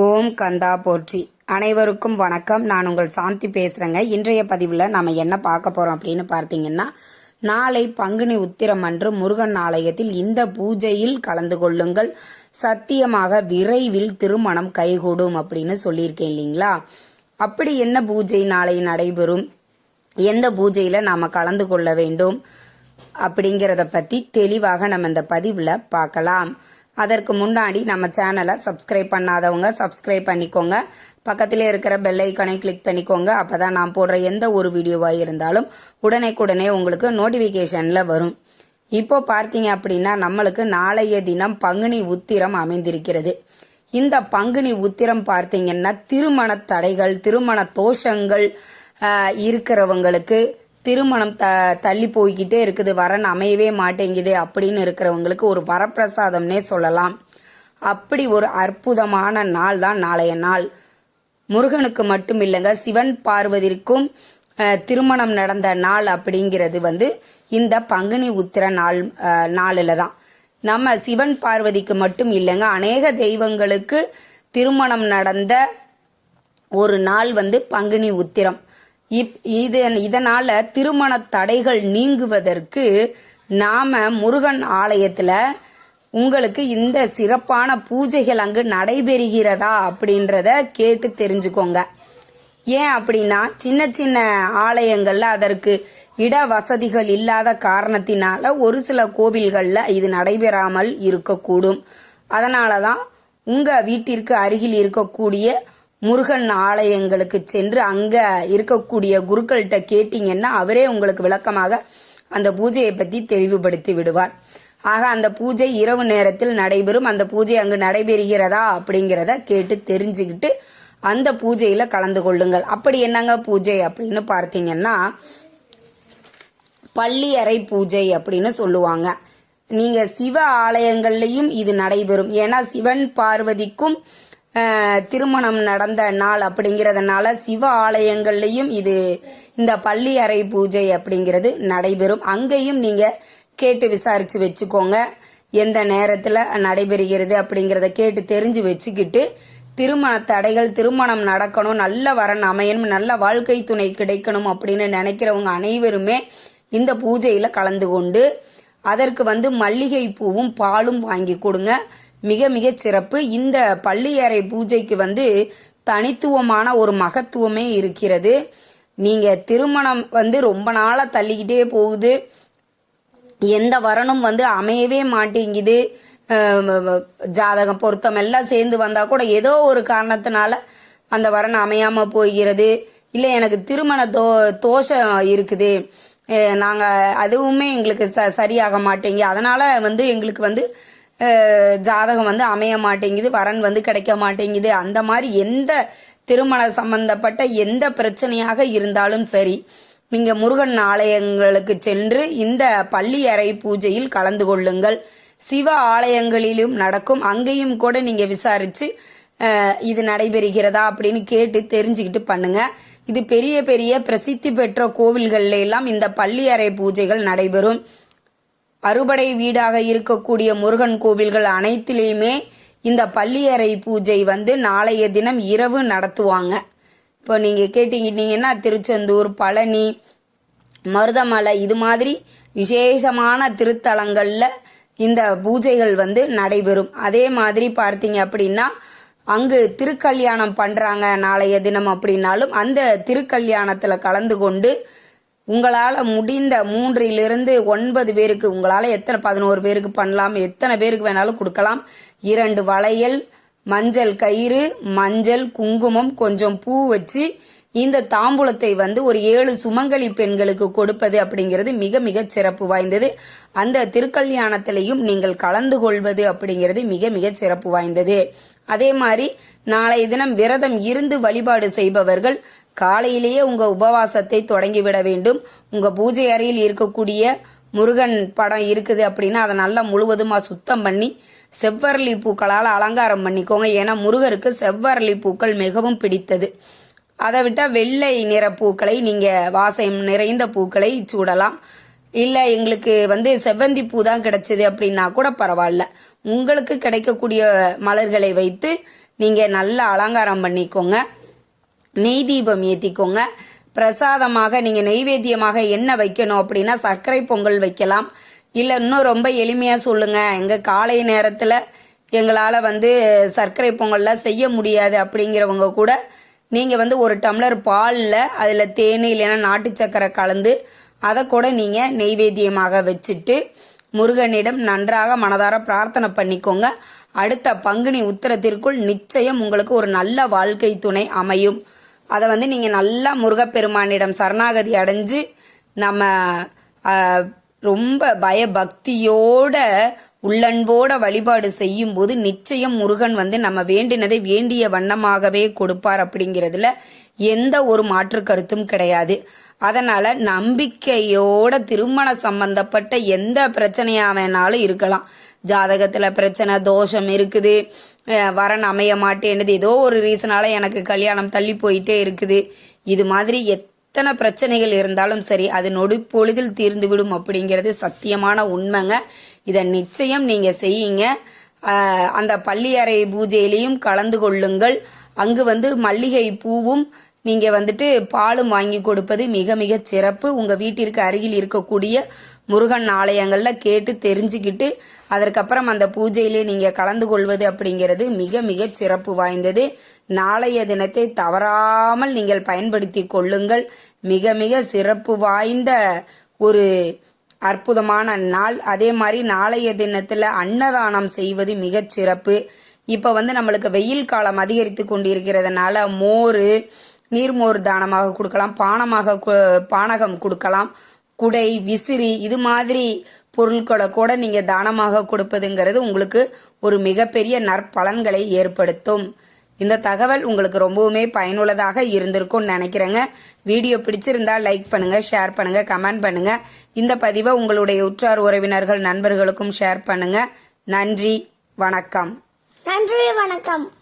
ஓம் கந்தா போற்றி. அனைவருக்கும் வணக்கம். நான் உங்கள் சாந்தி பேசுகிறேங்க இன்றைய பதிவில் நம்ம என்ன பார்க்க போகிறோம் அப்படின்னு பார்த்தீங்கன்னா நாளை பங்குனி உத்திரம் அன்று முருகன் ஆலயத்தில் இந்த பூஜையில் கலந்து கொள்ளுங்கள். சத்தியமாக விரைவில் திருமணம் கைகூடும் அப்படின்னு சொல்லியிருக்கேன் இல்லைங்களா? அப்படி என்ன பூஜை நாளை நடைபெறும்? எந்த பூஜையில் நாம் கலந்து கொள்ள வேண்டும்? அப்படிங்கிறத பற்றி தெளிவாக நம்ம இந்த பதிவில் பார்க்கலாம். அதற்கு முன்னாடி நம்ம சேனலை சப்ஸ்கிரைப் பண்ணாதவங்க சப்ஸ்கிரைப் பண்ணிக்கோங்க. பக்கத்தில் இருக்கிற பெல் ஐக்கனை கிளிக் பண்ணிக்கோங்க. அப்போ தான் நான் போடுற எந்த ஒரு வீடியோவாக இருந்தாலும் உடனேக்குடனே உங்களுக்கு நோட்டிஃபிகேஷனில் வரும். இப்போ பார்த்தீங்க அப்படின்னா நம்மளுக்கு நாளைய தினம் பங்குனி உத்திரம் அமைந்திருக்கிறது. இந்த பங்குனி உத்திரம் பார்த்தீங்கன்னா திருமண தடைகள் திருமண தோஷங்கள் இருக்கிறவங்களுக்கு திருமணம் த தள்ளி போய்கிட்டே இருக்குது. வரன் அமையவே மாட்டேங்குது அப்படின்னு இருக்கிறவங்களுக்கு ஒரு வரப்பிரசாதம்னே சொல்லலாம். அப்படி ஒரு அற்புதமான நாள் தான் நாளைய நாள். முருகனுக்கு மட்டும் இல்லைங்க சிவன் பார்வதிக்கும் திருமணம் நடந்த நாள் அப்படிங்கிறது வந்து இந்த பங்குனி உத்திர நாள் நாளில் தான். நம்ம சிவன் பார்வதிக்கு மட்டும் இல்லைங்க அநேக தெய்வங்களுக்கு திருமணம் நடந்த ஒரு நாள் வந்து பங்குனி உத்திரம். இப் இது இதனால திருமண தடைகள் நீங்குவதற்கு நாம முருகன் ஆலயத்துல உங்களுக்கு இந்த சிறப்பான பூஜைகள் அங்கு நடைபெறுகிறதா அப்படின்றத கேட்டு தெரிஞ்சுக்கோங்க. ஏன் அப்படின்னா சின்ன சின்ன ஆலயங்கள்ல அதற்கு இட வசதிகள் இல்லாத காரணத்தினால ஒரு சில கோவில்கள்ல இது நடைபெறாமல் இருக்கக்கூடும். அதனால தான் உங்க வீட்டிற்கு அருகில் இருக்கக்கூடிய முருகன் ஆலயங்களுக்கு சென்று அங்க இருக்கக்கூடிய குருக்கள்கிட்ட கேட்டீங்கன்னா அவரே உங்களுக்கு விளக்கமாக அந்த பூஜையை பத்தி தெளிவுபடுத்தி விடுவார். ஆக அந்த பூஜை இரவு நேரத்தில் நடைபெறும். அந்த பூஜை அங்கு நடைபெறுகிறதா அப்படிங்கிறத கேட்டு தெரிஞ்சுக்கிட்டு அந்த பூஜையில கலந்து கொள்ளுங்கள். அப்படி என்னங்க பூஜை அப்படின்னு பார்த்தீங்கன்னா பள்ளி அறை பூஜை அப்படின்னு சொல்லுவாங்க. நீங்க சிவ ஆலயங்கள்லயும் இது நடைபெறும். ஏன்னா சிவன் பார்வதிக்கும் திருமணம் நடந்த நாள் அப்படிங்கிறதுனால சிவ ஆலயங்கள்லையும் இது இந்த பள்ளி அறை பூஜை அப்படிங்கிறது நடைபெறும். அங்கேயும் நீங்கள் கேட்டு விசாரித்து வச்சுக்கோங்க. எந்த நேரத்தில் நடைபெறுகிறது அப்படிங்கிறத கேட்டு தெரிஞ்சு வச்சுக்கிட்டு திருமண தடைகள் திருமணம் நடக்கணும் நல்ல வரன் அமையணும் நல்ல வாழ்க்கை துணை கிடைக்கணும் அப்படின்னு நினைக்கிறவங்க அனைவருமே இந்த பூஜையில் கலந்து கொண்டு அதற்கு வந்து மல்லிகை பூவும் பாலும் வாங்கி கொடுங்க. மிக மிக சிறப்பு. இந்த பள்ளியறை பூஜைக்கு வந்து தனித்துவமான ஒரு மகத்துவமே இருக்கிறது. நீங்க திருமணம் வந்து ரொம்ப நாளா தள்ளிக்கிட்டே போகுது. எந்த வரனும் வந்து அமையவே மாட்டேங்குது. ஜாதகம் பொருத்தம் எல்லாம் சேர்ந்து வந்தா கூட ஏதோ ஒரு காரணத்தினால அந்த வரன் அமையாம போகிறது. இல்லை எனக்கு திருமண தோ தோஷம் இருக்குது. நாங்கள் அதுவுமே எங்களுக்கு ச சரியாக மாட்டேங்குது. அதனால வந்து எங்களுக்கு வந்து ஜாதகம் வந்து அமைய மாட்டேங்குது வரன் வந்து கிடைக்க மாட்டேங்குது. அந்த மாதிரி எந்த திருமண சம்பந்தப்பட்ட எந்த பிரச்சனையாக இருந்தாலும் சரி நீங்கள் முருகன் ஆலயங்களுக்கு சென்று இந்த பள்ளி அறை பூஜையில் கலந்து கொள்ளுங்கள். சிவ ஆலயங்களிலும் நடக்கும். அங்கேயும் கூட நீங்கள் விசாரித்து இது நடைபெறுகிறதா அப்படின்னு கேட்டு தெரிஞ்சுக்கிட்டு பண்ணுங்க. இது பெரிய பெரிய பிரசித்தி பெற்ற கோவில்கள்ல எல்லாம் இந்த பள்ளி அறை பூஜைகள் நடைபெறும். அறுபடை வீடாக இருக்கக்கூடிய முருகன் கோவில்கள் அனைத்திலையுமே இந்த பள்ளியறை பூஜை வந்து நாளைய தினம் இரவு நடத்துவாங்க. இப்போ நீங்கள் கேட்டீங்கன்னா திருச்செந்தூர் பழனி மருதமலை இது மாதிரி விசேஷமான திருத்தலங்களில் இந்த பூஜைகள் வந்து நடைபெறும். அதே மாதிரி பார்த்தீங்க அப்படின்னா அங்கு திருக்கல்யாணம் பண்ணுறாங்க நாளைய தினம் அப்படின்னாலும் அந்த திருக்கல்யாணத்தில் கலந்து கொண்டு உங்களால் முடிந்த மூன்றிலிருந்து ஒன்பது பேருக்கு உங்களால் எத்தனை பதினோரு பேருக்கு பண்ணலாம் எத்தனை பேருக்கு வேணாலும் கொடுக்கலாம். இரண்டு வளையல் மஞ்சள் கயிறு மஞ்சள் குங்குமம் கொஞ்சம் பூ வச்சு இந்த தாம்பூலத்தை வந்து ஒரு ஏழு சுமங்கலி பெண்களுக்கு கொடுப்பது அப்படிங்கிறது மிக மிக சிறப்பு வாய்ந்தது. அந்த திருக்கல்யாணத்திலையும் நீங்கள் கலந்து கொள்வது அப்படிங்கிறது மிக மிக சிறப்பு வாய்ந்தது. அதே மாதிரி நாளைய தினம் விரதம் இருந்து வழிபாடு செய்பவர்கள் காலையிலேயே உங்க உபவாசத்தை தொடங்கிவிட வேண்டும். உங்க பூஜை அறையில் இருக்கக்கூடிய முருகன் படம் இருக்குது அப்படின்னா அதை நல்லா முழுவதுமா சுத்தம் பண்ணி செவ்வரளி பூக்களால் அலங்காரம் பண்ணிக்கோங்க. ஏன்னா முருகருக்கு செவ்வரளி பூக்கள் மிகவும் பிடித்தது. அதை விட்டால் வெள்ளை நிற பூக்களை நீங்கள் வாசம் நிறைந்த பூக்களை சூடலாம். இல்லை எங்களுக்கு வந்து செவ்வந்தி பூ தான் கிடைச்சது அப்படின்னா கூட பரவாயில்ல. உங்களுக்கு கிடைக்கக்கூடிய மலர்களை வைத்து நீங்கள் நல்லா அலங்காரம் பண்ணிக்கோங்க. நெய் தீபம் ஏற்றிக்கோங்க பிரசாதமாக நீங்கள் நெய்வேத்தியமாக என்ன வைக்கணும் அப்படின்னா சர்க்கரை பொங்கல் வைக்கலாம். இல்லை இன்னும் ரொம்ப எளிமையாக சொல்லுங்கள் எங்கள் காலை நேரத்தில் எங்களால் வந்து சர்க்கரை பொங்கல்லாம் செய்ய முடியாது அப்படிங்கிறவங்க கூட நீங்கள் வந்து ஒரு டம்ளர் பாலில் அதில் தேன் இல்லைன்னா நாட்டு சக்கரை கலந்து அதை கூட நீங்கள் நெய்வேத்தியமாக வச்சுட்டு முருகனிடம் நன்றாக மனதார பிரார்த்தனை பண்ணிக்கோங்க. அடுத்த பங்குனி உத்தரத்திற்குள் நிச்சயம் உங்களுக்கு ஒரு நல்ல வாழ்க்கை துணை அமையும். அதை வந்து நீங்கள் நல்லா முருகப்பெருமானிடம் சரணாகதி அடைஞ்சு நம்ம ரொம்ப பயபக்தியோட உள்ளன்போட வழிபாடு செய்யும்போது நிச்சயம் முருகன் வந்து நம்ம வேண்டினதை வேண்டிய வண்ணமாகவே கொடுப்பார் அப்படிங்கிறதுல எந்த ஒரு மாற்று கருத்தும் கிடையாது. அதனால நம்பிக்கையோட திருமண சம்பந்தப்பட்ட எந்த பிரச்சனையா வேணாலும் இருக்கலாம். ஜாதகத்துல பிரச்சனை தோஷம் இருக்குது. வரன் அமைய மாட்டேன்னுது. ஏதோ ஒரு ரீசனால எனக்கு கல்யாணம் தள்ளி போயிட்டே இருக்குது. இது மாதிரி எத் எத்தனை பிரச்சனைகள் இருந்தாலும் சரி அது நொடி பொழுதில் தீர்ந்து விடும் அப்படிங்கிறது சத்தியமான உண்மைங்க. இதை நிச்சயம் நீங்க செய்யுங்க. அந்த அந்த பள்ளியறை பூஜையிலையும் கலந்து கொள்ளுங்கள். அங்கு வந்து மல்லிகை பூவும் நீங்கள் வந்துட்டு பாலும் வாங்கி கொடுப்பது மிக மிக சிறப்பு. உங்கள் வீட்டிற்கு அருகில் இருக்கக்கூடிய முருகன் ஆலயங்களில் கேட்டு தெரிஞ்சுக்கிட்டு அதற்கப்புறம் அந்த பூஜையிலே நீங்கள் கலந்து கொள்வது அப்படிங்கிறது மிக மிக சிறப்பு வாய்ந்தது. நாளைய தினத்தை தவறாமல் நீங்கள் பயன்படுத்தி கொள்ளுங்கள். மிக மிக சிறப்பு வாய்ந்த ஒரு அற்புதமான நாள். அதே மாதிரி நாளைய தினத்தில் அன்னதானம் செய்வது மிகச் சிறப்பு. இப்போ வந்து நம்மளுக்கு வெயில் காலம் அதிகரித்து கொண்டிருக்கிறதுனால மோர் நீர்மோர் தானமாக கொடுக்கலாம் பானமாக கு- பானகம் கொடுக்கலாம் குடை விசிறி இது மாதிரி பொருட்களை கூட நீங்கள் தானமாக கொடுப்பதுங்கிறது உங்களுக்கு ஒரு மிகப்பெரிய நற்பலன்களை ஏற்படுத்தும். இந்த தகவல் உங்களுக்கு ரொம்பவுமே பயனுள்ளதாக இருந்திருக்கும்னு நினைக்கிறேங்க. வீடியோ பிடிச்சிருந்தா லைக் பண்ணுங்க ஷேர் பண்ணுங்க கமெண்ட் பண்ணுங்க. இந்த பதிவை உங்களுடைய உற்றார் உறவினர்கள் நண்பர்களுக்கும் ஷேர் பண்ணுங்க. நன்றி வணக்கம். நன்றி வணக்கம்.